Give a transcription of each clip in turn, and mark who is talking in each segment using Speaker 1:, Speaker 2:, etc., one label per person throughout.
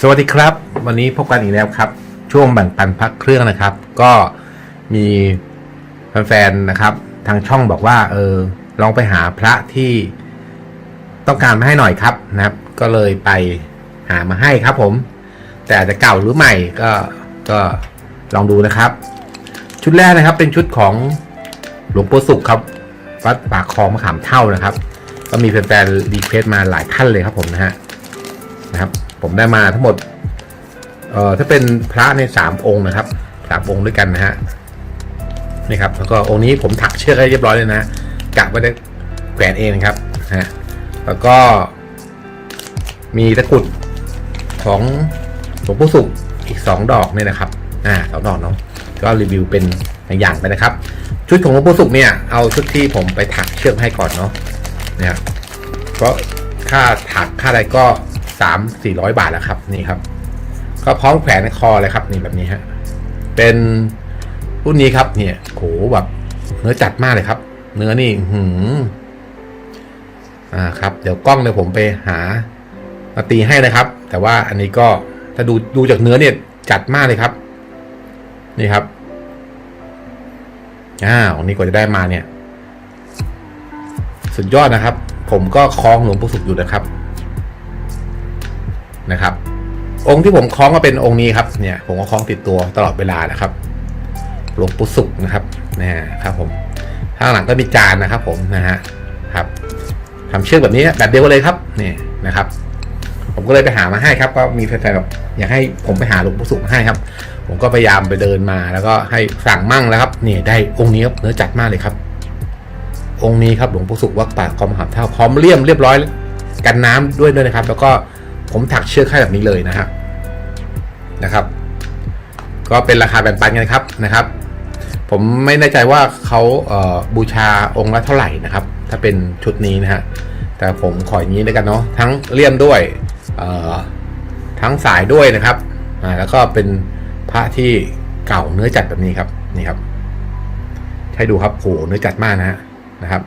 Speaker 1: สวัสดีครับ วันนี้พบกันอีกแล้วครับ ช่วงแบ่งปันพักเครื่องนะครับ ก็มีแฟนๆนะครับ ทางช่องบอกว่า เออลองไปหาพระที่ต้องการมาให้หน่อยครับนะครับ ก็เลยไปหามาให้ครับผม แต่จจะเก่าหรือใหม่ก็ก็ลองดูนะครับ ชุดแรกนะครับเป็นชุดของหลวงปู่สุขครับวัดปากคลองมะขามเท่านะครับ ก็มีแฟนๆรีเควสต์มาหลายท่านเลยครับผมนะฮะนะครับ ผมได้มาทั้งหมด เอ่อถ้าเป็นพระในสามองค์นะครับสามองค์ด้วยกันนะฮะนี่ครับแล้วก็องค์นี้ผมถักเชือกให้เรียบร้อยเลยนะกะไว้ได้แขวนเองครับฮะแล้วก็ มีตะกรุดของหลวงปู่สุขอีกสองดอกเนี่ยนะครับอ่าสองดอกเนาะก็รีวิวเป็นอย่างๆไปนะครับ ชุดของหลวงปู่สุขเนี่ยเอาชุดที่ผมไปถักเชือกให้ก่อนเนาะนะครับก็ค่าถักค่าอะไรก็ สามสี่ร้อยบาทแล้วครับ นี่ครับ ก็พร้อมแขวนคอเลยครับ นี่แบบนี้ฮะเป็นรุ่นนี้ครับ เนี่ยโหแบบเนื้อจัดมากเลยครับ เนื้อนี่หืมอ่าครับ เดี๋ยวกล้องเดี๋ยวผมไปหามาตีให้นะครับ แต่ว่าอันนี้ก็ถ้าดูดูจากเนื้อเนี่ยจัดมากเลยครับ นี่ครับอ้าวนี่กว่าจะได้มาเนี่ย สุดยอดนะครับ ผมก็คล้องหลวงปู่สุขอยู่นะครับ นะครับ องค์ที่ผมคล้องก็เป็นองค์นี้ครับเนี่ยผมก็คล้องติดตัวตลอดเวลานะครับหลวงปู่สุขนะครับนะครับผมข้างหลังก็มีจานนะครับ ผมนะฮะครับทำเชือกแบบนี้แบบเดียวกันเลยครับนี่นะครับ ผมก็เลยไปหามาให้ครับ ก็มีแฟนๆแบบอยากให้ผมไปหาหลวงปู่สุขให้ครับ ผมก็พยายามไปเดินมาแล้วก็ให้สั่งมั่งแล้วครับนี่ได้องค์นี้ครับเนื้อจัดมากเลยครับ องค์นี้ครับหลวงปู่สุขวัดป่าคอมหามเท่าพร้อมเลี่ยมเรียบร้อยกันน้ำด้วยด้วยนะครับ แล้วก็ ผมถักเชือกให้แบบนี้เลยนะฮะนะครับ ก็เป็นราคาแบ่งปันกันครับนะครับ ผมไม่แน่ใจว่าเขาเบูชาองค์ละเท่าไหร่นะครับ ถ้าเป็นชุดนี้นะฮะแต่ผมขออย่างนี้แล้วยกันเนาะทั้งเลี่ยมด้วยทั้งสายด้วยนะครับอ่าแล้วก็เป็นพระที่เก่าเนื้อจัดแบบนี้ครับนี่ครับให้ดูครับโหเนื้อจัดมากนะฮะนะครับ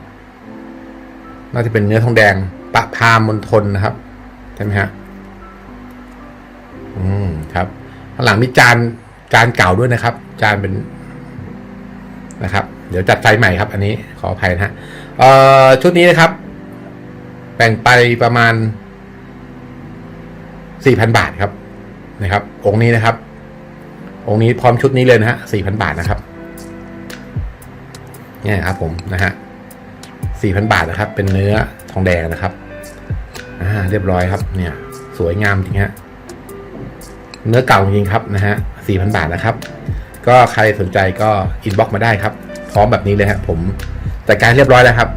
Speaker 1: น่าจะเป็นเนื้อทองแดงปะพามณฑลนะครับใช่ไหมฮะ อืมครับข้างหลังมีจานจานเก่าด้วยนะครับ จานเป็นนะครับ เดี๋ยวจัดไฟใหม่ครับ อันนี้ขออภัยนะฮะเอ่อชุดนี้นะครับ แบ่งไปประมาณสี่พันบาทครับนะครับ องค์นี้นะครับ องค์นี้พร้อมชุดนี้เลยนะฮะสี่พันบาทนะครับเนี่ยครับ ผมนะฮะสี่พันบาทนะครับ เป็นเนื้อทองแดงนะครับ อ่า เรียบร้อยครับ เนี่ย สวยงามจริงฮะ เนื้อเก่าจริงครับนะฮะสี่พันบาทนะครับ ก็ใครสนใจก็อินบ็อกมาได้ครับ พร้อมแบบนี้เลยฮะผมจัดการเรียบร้อยแล้วครับ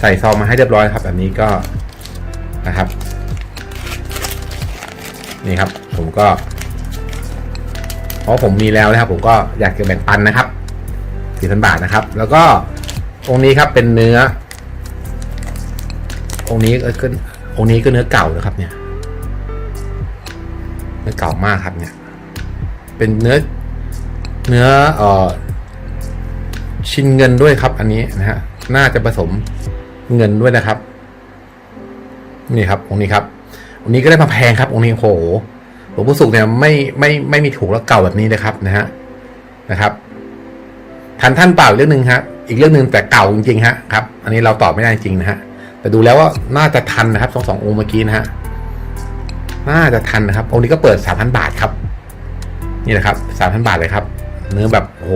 Speaker 1: ใส่ซองมาให้เรียบร้อยครับ แบบนี้ก็นะครับ นี่ครับ ผมก็เพราะผมมีแล้วนะครับ ผมก็อยากจะแบ่งปันนะครับสี่พันบาทนะครับ แล้วก็องค์นี้ครับเป็นเนื้อ องค์นี้ก็องค์นี้ก็เนื้อเก่านะครับเนี่ย เนื้อเก่ามากครับเนี่ย เป็นเนื้อเนื้อเอ่อชิ้นเงินด้วยครับ อันนี้นะฮะน่าจะผสมเงินด้วยนะครับ นี่ครับองค์นี้ครับองค์นี้ก็ได้มาแพงครับองค์นี้โหหลวงปู่สุขเนี่ยไม่ไม่ไม่มีถูกแล้วเก่าแบบนี้นะครับนะฮะนะครับทันท่านเปล่าเรื่องหนึ่งฮะอีกเรื่องหนึ่งแต่เก่าจริงๆฮะครับ อันนี้เราตอบไม่ได้จริงนะฮะแต่ดูแล้วว่าน่าจะทันนะครับสองสององค์เมื่อกี้นะฮะ น่าจะทันนะครับ องค์นี้ก็เปิดสามพันบาทครับ นี่แหละครับสามพันบาทเลยครับ เนื้อแบบโห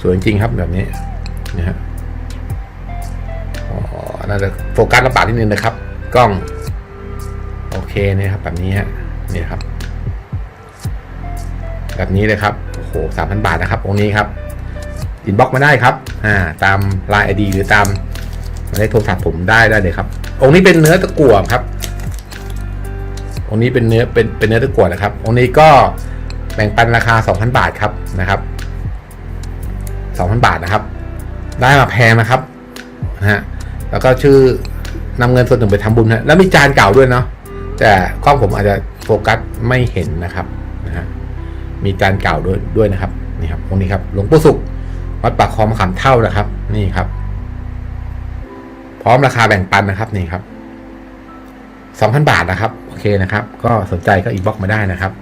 Speaker 1: สวยจริงครับแบบนี้นะฮะอ๋อน่าจะโฟกัสลำบากนิดนึงนะครับ กล้อง โอเคเนี่ยครับ แบบนี้ฮะนี่ครับ แบบนี้เลยครับโอ้โหสามพันบาทนะครับ องค์นี้ครับอินบ็อกมาได้ครับอ่าตามไลน์ไอดีหรือตามหมายเลขโทรศัพท์ผมได้ได้เลยครับ องค์นี้เป็นเนื้อตะกั่วครับ องนี้เป็นเนื้อเป็นเป็นเนื้อตะกั่วนะครับ องนี้ก็แบ่งปันราคา 2,000 บาทครับนะครับ 2,000 บาทนะครับ ได้มาแพงนะครับนะฮะแล้วก็ชื่อนำเงินส่วนหนึ่งไปทำบุญนะแล้วมีจานเก่าด้วยเนาะแต่กล้องผมอาจจะโฟกัสไม่เห็นนะครับนะฮะมีจานเก่าด้วยด้วยนะครับนี่ครับองนี้ครับหลวงปู่สุขวัดปากคลองมะขามเท่านะครับ นี่ครับ พร้อมราคาแบ่งปันนะครับนี่ครับ2,000บาทนะครับ เคเคนะครับ ก็สนใจก็อินบ็อกมาได้นะครับ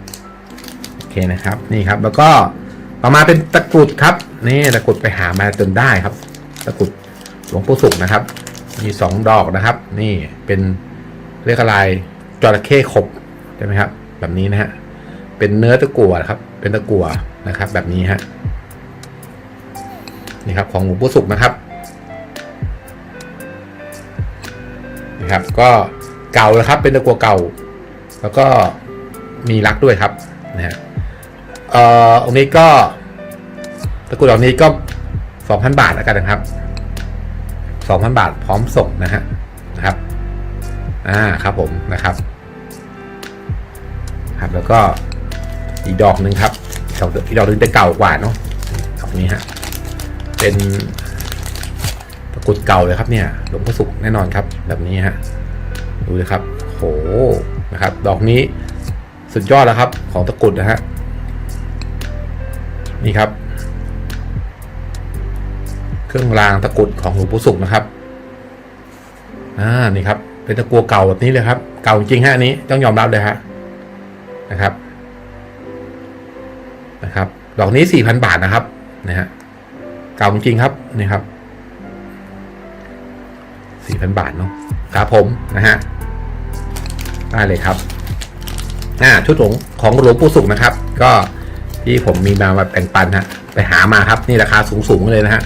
Speaker 1: โอเคนะครับนี่ครับ แล้วก็ต่อมาเป็นตะกรุดครับนี่ตะกรุดไปหามาจนได้ครับ ตะกรุดหลวงปู่สุขนะครับ มีสองดอกนะครับ นี่เป็นเรียกอะไรจระเข้ขบใช่ไหมครับ แบบนี้นะฮะเป็นเนื้อตะกั่วครับ เป็นตะกั่วนะครับ แบบนี้ฮะนี่ครับของหลวงปู่สุขนะครับนะครับก็เก่าแล้วครับ เป็นตะกั่วเก่า แล้วก็มีรักด้วยครับนะฮะเอ่อองค์นี้ก็ตะกรุดดอกนี้ก็สองพันบาทแล้วกันนะครับสองพันบาทพร้อมส่งนะฮะนะครับอ่าครับผมนะครับ ครับแล้วก็อีกดอกหนึ่งครับดอกอีกดอกหนึ่งจะเก่ากว่าเนาะดอกนี้ฮะเป็นตะกรุดเก่าเลยครับเนี่ยหลวงพ่อสุขแน่นอนครับ แบบนี้ฮะดูเลยครับ โหนะครับ ดอกนี้สุดยอดแล้วครับ ของตะกรุดนะฮะนี่ครับ เครื่องรางตะกรุดของหลวงปู่สุขนะครับอ่านี่ครับ เป็นตะกัวเก่าแบบนี้เลยครับ เก่าจริงฮะอันนี้ต้องยอมรับเลยฮะนะครับนะครับ ดอกนี้สี่พันบาทนะครับนะฮะเก่าจริงครับนี่ครับสี่พันบาทเนาะครับผมนะฮะ ได้เลยครับอ่าชุดของของหลวงปู่สุขนะครับ ก็ที่ผมมีมามาแบ่งปันฮะไปหามาครับนี่ราคาสูงสูงเลยนะฮะ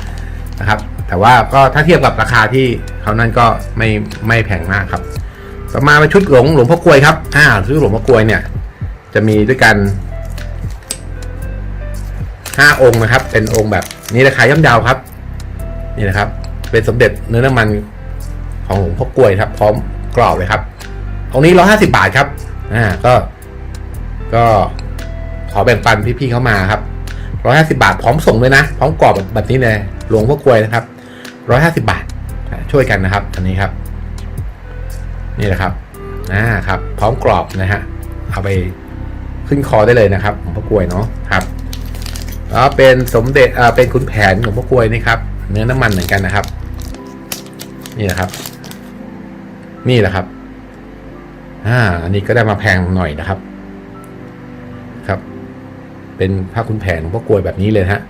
Speaker 1: นะครับ แต่ว่าก็ถ้าเทียบกับราคาที่เขานั่นก็ไม่ไม่แพงมากครับ ต่อมาเป็นชุดหลวงหลวงพ่อกลวยครับอ่าชุดหลวงพ่อกลวยเนี่ย จะมีด้วยกันห้าองค์นะครับ เป็นองค์แบบนี้ราคาย่อมเยาวครับ นี่นะครับ เป็นสมเด็จเนื้อน้ำมันของหลวงพ่อกลวยครับ พร้อมกรอบเลยครับ องนี้ร้อยห้าสิบาทครับ อ่า ก็ ก็ขอแบ่งปันพี่ๆเข้ามาครับร้อยห้าสิบาท พร้อมส่งเลยนะ พร้อมกรอบแบบนี้เลยหลวงพ่อกลวยนะครับร้อยห้าสิบาท ช่วยกันนะครับอันนี้ครับ นี่แหละครับอ่าครับ พร้อมกรอบนะฮะ เอาไปขึ้นคอได้เลยนะครับหลวงพ่อกลวยเนาะครับแล้วเป็นสมเด็จอ่าเป็นคุณแผนหลวงพ่อกลวยนี่ครับ เนื้อน้ำมันเหมือนกันนะครับ นี่แหละครับ นี่แหละครับ อ่าอันนี้ก็ได้มาแพงหน่อยนะครับ ครับ เป็นพระคุณแผนหลวงพ่อกลวยแบบนี้เลยฮะ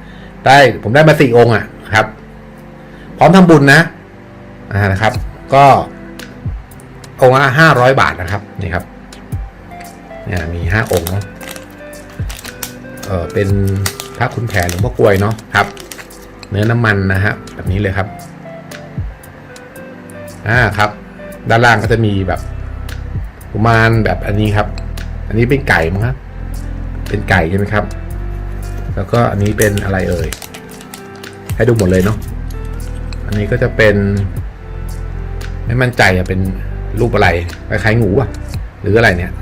Speaker 1: ได้ผมได้มาสี่องค์อะครับ พร้อมทำบุญนะอ่านะครับ ก็องค์ละห้าร้อยบาทนะครับนี่ครับเนี่ยมีห้าองค์เนาะเออเป็นพระคุณแผนหลวงพ่อกลวยเนาะครับ เนื้อน้ำมันนะฮะแบบนี้เลยครับ อ่าครับ ด้านล่างก็จะมีแบบ กุมารแบบอันนี้ครับ อันนี้เป็นไก่มั้งครับ เป็นไก่ใช่ไหมครับ แล้วก็อันนี้เป็นอะไรเอ่ย ให้ดูหมดเลยเนาะ อันนี้ก็จะเป็น ไม่มั่นใจอะเป็นรูปอะไรคล้ายๆงูอะหรืออะไรเนี่ย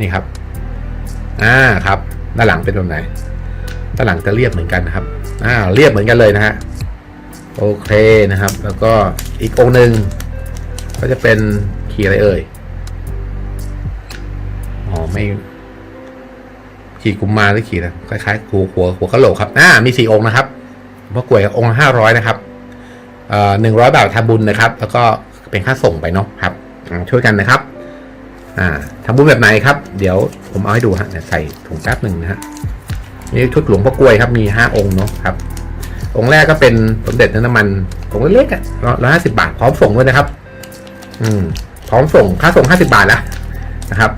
Speaker 1: นี่ครับ อ่าครับด้านหลังเป็นแบบไหนด้านหลังจะเรียบเหมือนกันนะครับ อ่า เรียบเหมือนกันเลยนะฮะ โอเคนะครับ แล้วก็อีกองหนึ่งก็จะเป็นขีอะไรเอ่ย อ๋อไม่ขี่กุมมารหรือขี่นะคล้ายๆหัวหัวหัวกะโหลกครับอ่ามีสี่องค์นะครับพระกวยองค์ห้าร้อยนะครับเอ่อหนึ่งร้อยบาททำบุญนะครับ แล้วก็เป็นค่าส่งไปเนาะครับ ช่วยกันนะครับ อ่าทำบุญแบบไหนครับ เดี๋ยวผมเอาให้ดูฮะใส่ถุงแป๊บหนึ่งนะฮะนี่ชุดหลวงพ่อกล้วยครับมีห้าองค์เนาะครับ องค์แรกก็เป็นสมเด็จน้ำมันองค์เล็กๆอะร้อยห้าสิบบาทพร้อมส่งด้วยนะครับ อืมพร้อมส่งค่าส่งห้าสิบาทแล้วนะครับ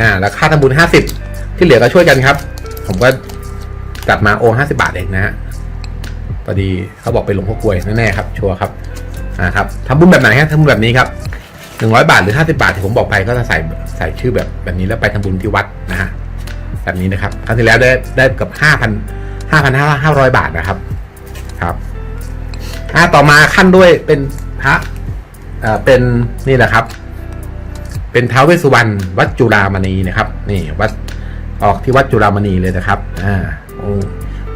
Speaker 1: อ่าแล้วค่าทำบุญห้าสิบที่เหลือก็ช่วยกันครับ ผมก็จัดมาโอห้าสิบาทเองนะฮะพอดีเขาบอกเป็นหลวงพ่อกลวยแน่ๆครับ ชัวร์ครับนะครับทำบุญแบบไหนฮะทำบุญแบบนี้ครับหนึ่งร้อยบาทหรือห้าสิบาทที่ผมบอกไปก็จะใส่ใส่ชื่อแบบแบบนี้แล้วไปทำบุญที่วัดนะฮะแบบนี้นะครับครั้งที่แล้วได้ได้เกับห้าพันห้าพันห้าห้าร้อยบาทนะครับครับอ่าต่อมาขั้นด้วยเป็นพระอ่อเป็นนี่แหละครับ เป็นท้าวเวสสุวรรณวัดจุฬามณีนะครับ นี่วัดออกที่วัดจุฬามณีเลยนะครับ อ่าอ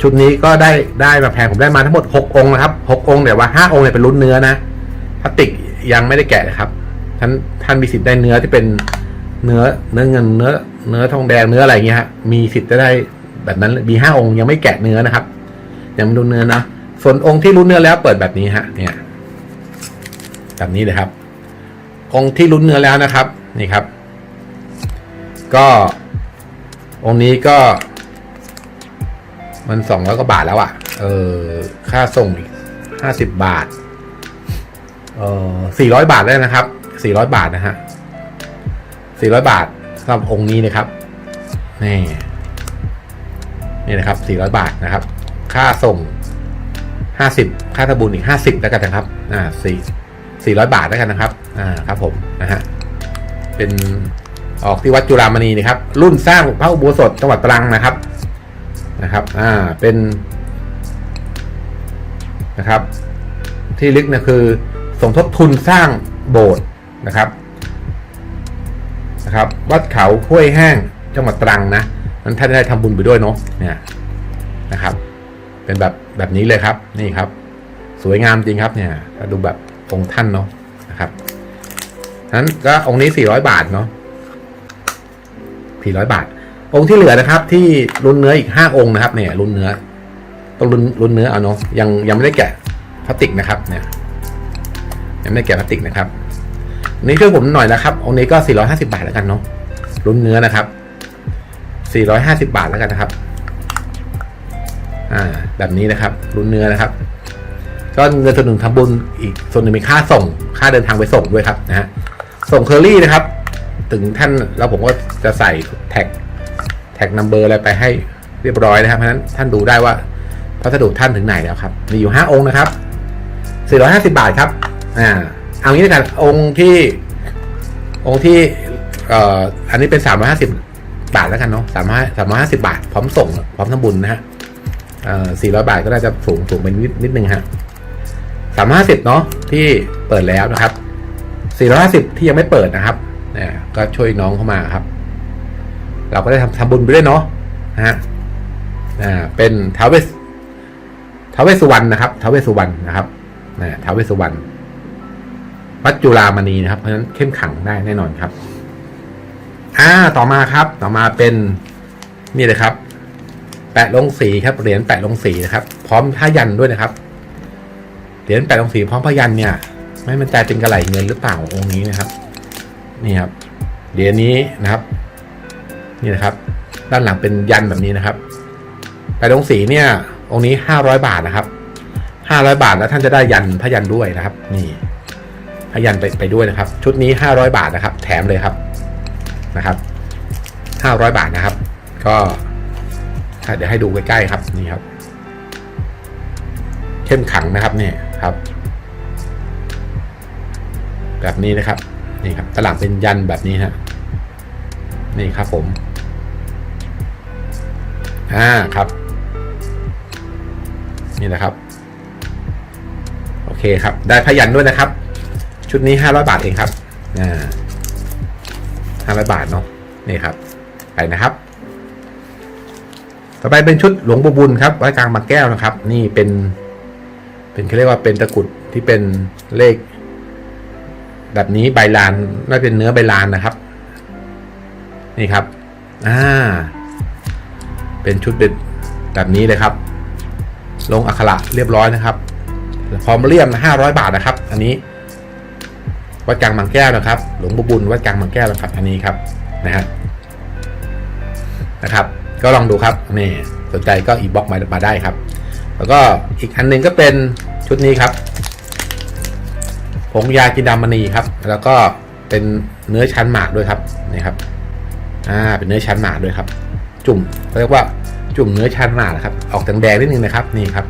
Speaker 1: ชุดนี้ก็ได้ได้มาแพงผมได้มาทั้งหมดหกองค์นะครับหกองค์แต่ว่าห้าองค์เนี่ยเป็นรุ่นเนื้อนะพลาสติกยังไม่ได้แกะนะครับ ท่านท่านมีสิทธิ์ได้เนื้อที่เป็นเนื้อเนื้อเงินเนื้อเนื้อทองแดงเนื้ออะไรเงี้ยฮะมีสิทธิ์จะได้แบบนั้นมีห้าองค์ยังไม่แกะเนื้อนะครับ ยังไม่รู้เนื้อนะส่วนองค์ที่รู้เนื้อแล้วเปิดแบบนี้ฮะเนี่ยแบบนี้เลยครับองค์ที่ลุ้นเนื้อแล้วนะครับ นี่ครับ ก็องค์นี้ก็ มันสองร้อยกว่าบาทแล้วอะ่ะ เออ ค่าส่งอีกห้าสิบบาท เออสี่ร้อยบาทได้นะครับสี่ร้อยบาทนะฮะสี่ร้อยบาทสำหรับองค์นี้นะครับนี่นี่นะครับสี่ร้อยบาทนะครับ ค่าส่งห้าสิบค่าทะบุญอีกห้าสิบแล้วกันนะครับ อ่าสี่สี่ร้อยบาทแล้วกันนะครับ อ่า ครับผม นะฮะ เป็นออกที่วัดจุฬามณีนะครับ รุ่นสร้างพระอุโบสถจังหวัดตรังนะครับนะครับ อ่าเป็นนะครับ ที่ลึกนะคือ สมทบทุนสร้างโบสถ์นะครับนะครับ วัดเขาห้วยแห้งจังหวัดตรังนะนั้นท่านได้ทำบุญไปด้วยเนาะเนี่ยนะครับ เป็นแบบแบบนี้เลยครับนี่ครับ สวยงามจริงครับเนี่ยดูแบบองค์ท่านเนาะ นั้นก็องค์นี้400บาทเนาะ400บาท องค์ที่เหลือนะครับ ที่รุ่นเนื้ออีก5องค์นะครับ เนี่ยรุ่นเนื้อต้องรุ่นรุ่นเนื้อเอาเนาะยังยังไม่ได้แกะพลาสติกนะครับ เนี่ย ยังไม่ได้แกะพลาสติกนะครับนี้ช่วยผมหน่อยนะครับองค์นี้ก็450บาทแล้วกันเนาะรุ่นเนื้อนะครับ450บาทแล้วกันนะครับ อ่า แบบนี้นะครับ รุ่นเนื้อนะครับก็เงินส่วนหนึ่งทำบุญอีกส่วนหนึ่งมีค่าส่ง ค่าเดินทางไปส่งด้วยครับนะฮะ ส่งเคอรี่นะครับ ถึงท่านแล้วผมก็จะใส่แท็กแท็กนัมเบอร์อะไรไปให้เรียบร้อยนะครับเพราะนั้นท่านดูได้ว่าพัสดุท่านถึงไหนแล้วครับ มีอยู่ห้าองค์นะครับ450 บาทครับ อ่า เอางี้ด้วยกันองค์ที่ องค์ที่ เอ่อ อันนี้เป็น 350 บาทแล้วกันเนาะ3 350บาท พร้อมส่ง พร้อมทำบุญนะฮะ เอ่อ400บาทก็น่าจะสูงสูงไปนิดนิดนึงฮะ350เนาะที่เปิดแล้วนะครับ 450 ที่ยังไม่เปิดนะครับเนี่ยก็ช่วยน้องเข้ามาครับ เราก็ได้ทำทำบุญไปด้วยเนาะนะฮะอ่าเป็นท้าวเวสท้าวเวสุวรรณนะครับท้าวเวสุวรรณนะครับนะท้าวเวสสุวรรณวัดจุฬามณีนะครับ เพราะฉะนั้นเข้มขังได้แน่นอนครับ อ่าต่อมาครับ ต่อมาเป็นนี่เลยครับ แปะลงสีครับเหรียญแปะลงสีนะครับ พร้อมผ้ายันด้วยนะครับเหรียญแปะลงสีพร้อมผ้ายันเนี่ย ไม่มันใจเป็นกระไหลเงินหรือเปล่าองค์นี้นะครับ นี่ครับเหรียญนี้นะครับ นี่นะครับ ด้านหลังเป็นยันแบบนี้นะครับแปลงสีเนี่ย องค์นี้ห้าร้อยบาทนะครับห้าร้อยบาทแล้วท่านจะได้ยันพยันด้วยนะครับ นี่พยันไปไปด้วยนะครับ ชุดนี้ห้าร้อยบาทนะครับ แถมเลยครับนะครับห้าร้อยบาทนะครับ ก็เดี๋ยวให้ดูใกล้ๆครับนี่ครับ เข้มขังนะครับเนี่ยครับ แบบนี้นะครับนี่ครับตลับเป็นยันแบบนี้ฮะนี่ครับผมอ่าครับ นี่นะครับ โอเคครับ ได้พยันด้วยนะครับ ชุดนี้ห้าร้อยบาทเองครับอ่าห้าร้อยบาทเนาะนี่ครับ ไปนะครับ ต่อไปเป็นชุดหลวงปู่บุญครับไว้กลางบางแก้วนะครับ นี่เป็น เป็นเขาเรียกว่าเป็นตะกุดที่เป็นเลข แบบนี้ใบลานน่าเป็นเนื้อใบลานนะครับ นี่ครับอ่าเป็นชุดเด็ดแบบนี้เลยครับ ลงอักขระเรียบร้อยนะครับพร้อมเลี่ยมห้าร้อยบาทนะครับ อันนี้ วัดกลางบางแก้วนะครับ หลวงปู่บุญวัดกลางบางแก้วนะครับ อันนี้ครับนะฮะนะครับ ก็ลองดูครับนี่สนใจก็อีบ็อกมามาได้ครับ แล้วก็อีกอันหนึ่งก็เป็นชุดนี้ครับ งยากินดามณีครับ แล้วก็เป็นเนื้อชั้นหมากด้วยครับนี่ครับ อ่า เป็นเนื้อชั้นหมากด้วยครับ จุ่มเรียกว่าจุ่มเนื้อชั้นหมากนะครับ ออกแดงๆนิดนึงนะครับ นี่ครับ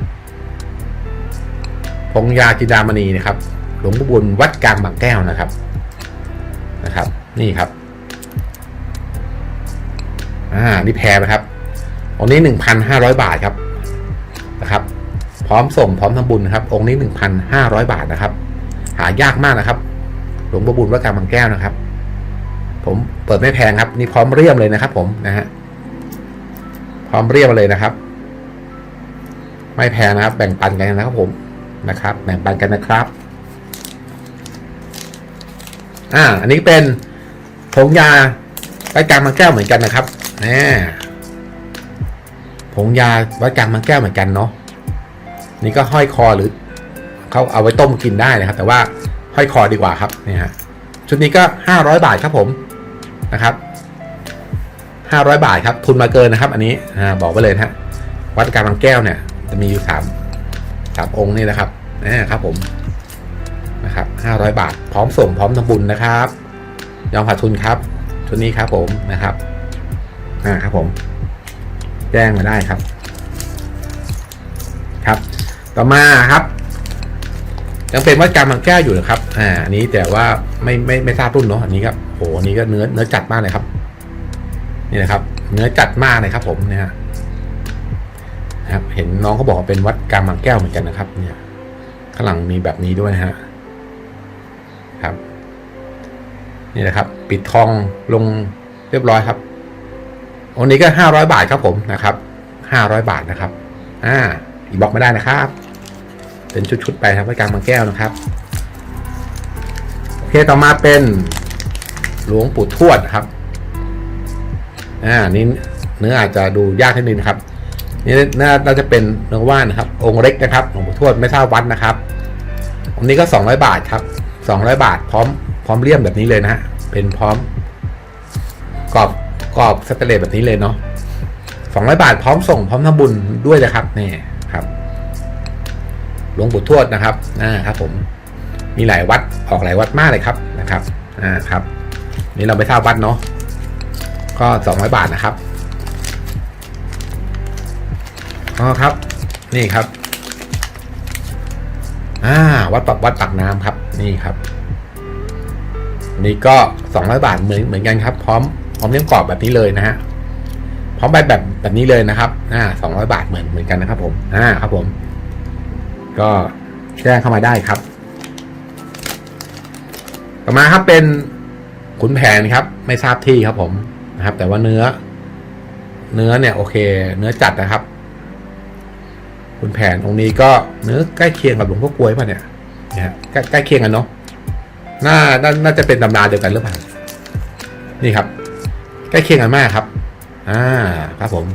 Speaker 1: ผงยากินดามณีนะครับ หลวงปู่บุญวัดกลางบางแก้วนะครับ นะครับ นี่ครับ อ่า นี่แพรนะครับองค์นี้หนึ่งพันห้าร้อยบาทครับ นะครับ พร้อมส่งพร้อมทำบุญนะครับ องค์นี้หนึ่งพันห้าร้อยบาทนะครับ หายากมากนะครับ หลวงปู่บุญวัดกลางบางแก้วนะครับ ผมเปิดไม่แพงครับ นี่พร้อมเรียมเลยนะครับ ผมนะฮะพร้อมเรียมเลยนะครับ ไม่แพงนะครับ แบ่งปันกันนะครับผมนะครับ แบ่งปันกันนะครับอ่าอันนี้เป็นผงยาวัดกลางบางแก้วเหมือนกันนะครับแหมผงยาวัดกลางบางแก้วเหมือนกันเนาะนี่ก็ห้อยคอหรือ เขาเอาไว้ต้มกินได้นะครับ แต่ว่าห้อยคอดีกว่าครับเนี่ยฮะชุดนี้ก็ 500 บาทครับผมนะครับ 500 บาทครับทุนมาเกินนะครับ อันนี้อ่าบอกไว้เลยนะฮะวัดการบางแก้วเนี่ย จะมีอยู่สามสามองค์นี่นะครับนะครับผมนะครับ500 บาท พร้อมส่งพร้อมทำบุญนะครับ ยอมขาดทุนครับ ชุดนี้ครับผมนะครับอ่าครับผม แจ้งมาได้ครับ ครับ ต่อมาครับ ยังเป็นวัดกรรมบางแก้วอยู่นะครับ อ่าอันนี้แต่ว่าไม่ไม่ไม่ทราบรุ่นเนาะอันนี้ครับโหอันนี้ก็เนื้อเนื้อจัดมากเลยครับ นี่นะครับ เนื้อจัดมากเลยครับ ผมเนี่ยฮะครับ เห็นน้องเขาบอกว่าเป็นวัดกรรมบางแก้วเหมือนกันนะครับ เนี่ยข้างหลังมีแบบนี้ด้วยนะฮะครับ นี่นะครับ ปิดทองลงเรียบร้อยครับวันนี้ก็ห้าร้อยบาทครับผมนะครับห้าร้อยบาทนะครับ อ่า อีกบอกไม่ได้นะครับ เป็นชุดๆไปครับไว้กลางบางแก้วนะครับโอเคต่อมาเป็นหลวงปู่ทวดครับอ่านี่เนื้ออาจจะดูยากนิดนึงนะครับนี่น่าจะเป็นเนื้อว่านนะครับ องค์เล็กนะครับหลวงปู่ทวดไม่ทราบวัดนะครับองค์นี้ก็สองร้อยบาทครับสองร้อยบาทพร้อมพร้อมเลี่ยมแบบนี้เลยนะฮะเป็นพร้อมกรอบกรอบสเตเลสแบบนี้เลยเนาะสองร้อยบาทพร้อมส่งพร้อมทำบุญด้วยนะครับนี่ครับ หลวงปู่ทวดนะครับอ่าครับผมมีหลายวัดออกหลายวัดมากเลยครับนะครับอ่าครับ นี่เราไปทราบวัดเนาะก็สองร้อยบาทนะครับอ๋อครับ นี่ครับอ่าวัดปักวัดปากน้ำครับนี่ครับนี่ก็สองร้อยบาทเหมือนเหมือนกันครับ พร้อมพร้อมเลี้ยงกรอบแบบนี้เลยนะฮะพร้อมใบแบบแบบนี้เลยนะครับอ่าสองร้อยบาทเหมือนเหมือนกันนะครับ ผมอ่าครับผม ก็แจ้งเข้ามาได้ครับ ต่อมาครับเป็นขุนแผนครับ ไม่ทราบที่ครับผมนะครับ แต่ว่าเนื้อ เนื้อเนี่ยโอเค เนื้อจัดนะครับขุนแผนองค์นี้ก็เนื้อใกล้เคียงกับหลวงพ่อกล้วยป่ะเนี่ยเนี่ยฮะใกล้ใกล้เคียงกันเนาะน่าน่าจะเป็นตำราเดียวกันหรือเปล่านี่ครับ ใกล้เคียงกันมากครับ อ่า ครับผม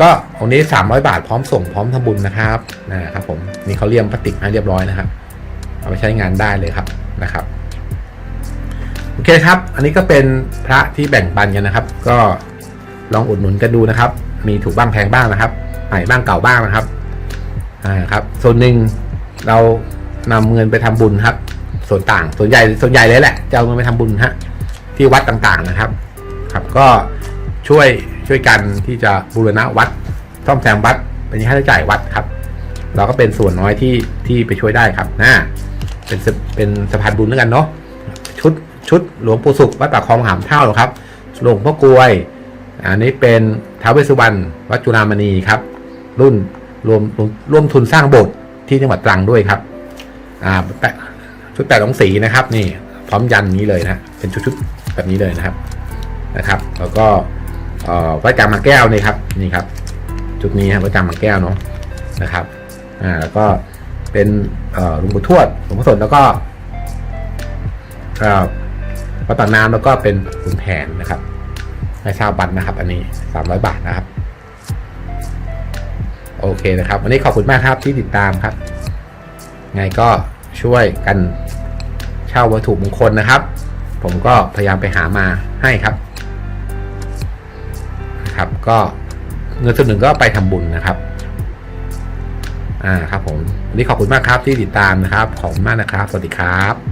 Speaker 1: ก็องค์นี้สามร้อยบาทพร้อมส่งพร้อมทำบุญนะครับนะครับผมนี่เขาเลี่ยมพลาสติกให้เรียบร้อยนะครับ เอาไปใช้งานได้เลยครับนะครับโอเคครับ อันนี้ก็เป็นพระที่แบ่งปันกันนะครับ ก็ลองอุดหนุนกันดูนะครับ มีถูกบ้างแพงบ้างนะครับใหม่บ้างเก่าบ้างนะครับอ่าครับ ส่วนหนึ่งเรานำเงินไปทำบุญครับ ส่วนต่างส่วนใหญ่ส่วนใหญ่เลยแหละจะเอาเงินไปทำบุญฮะที่วัดต่างๆนะครับ ครับก็ช่วย ช่วยกันที่จะบูรณะวัดซ่อมแซมวัดเป็นค่าใช้จ่ายวัดครับ เราก็เป็นส่วนน้อยที่ที่ไปช่วยได้ครับนะเป็นเป็นสะพานบุญด้วยกันเนาะชุดชุดหลวงปู่สุขวัดปากคลองหามเท่าครับหลวงพ่อกลวย อันนี้เป็นท้าวเวสสุวรรณวัดจุฬามณีครับ รุ่นรวมรวมร่วมทุนสร้างโบสถ์ที่จังหวัดตรังด้วยครับอ่าแปะชุดแปะลงสีนะครับ นี่พร้อมยันนี้เลยนะเป็นชุดๆแบบนี้เลยนะครับนะครับ แล้วก็ วัดกลางมาแก้วนี่ครับนี่ครับ จุดนี้ครับวัดกลางมาแก้วเนาะนะครับอ่าแล้วก็เป็นหลวงปู่ทวดหลวงพ่อสดแล้วก็เอ่อวัดปากน้ำแล้วก็เป็นขุนแผนนะครับไม่ทราบบัตรนะครับ อันนี้สามร้อยบาทนะครับ โอเคนะครับ วันนี้ขอบคุณมากครับที่ติดตามครับ ไงก็ช่วยกันเช่าวัตถุมงคลนะครับ ผมก็พยายามไปหามาให้ครับ นะครับ ก็เงินส่วนหนึ่งก็ไปทำบุญนะครับ อ่าครับผมวันนี้ขอบคุณมากครับที่ติดตามนะครับ ขอบคุณมากนะครับ สวัสดีครับ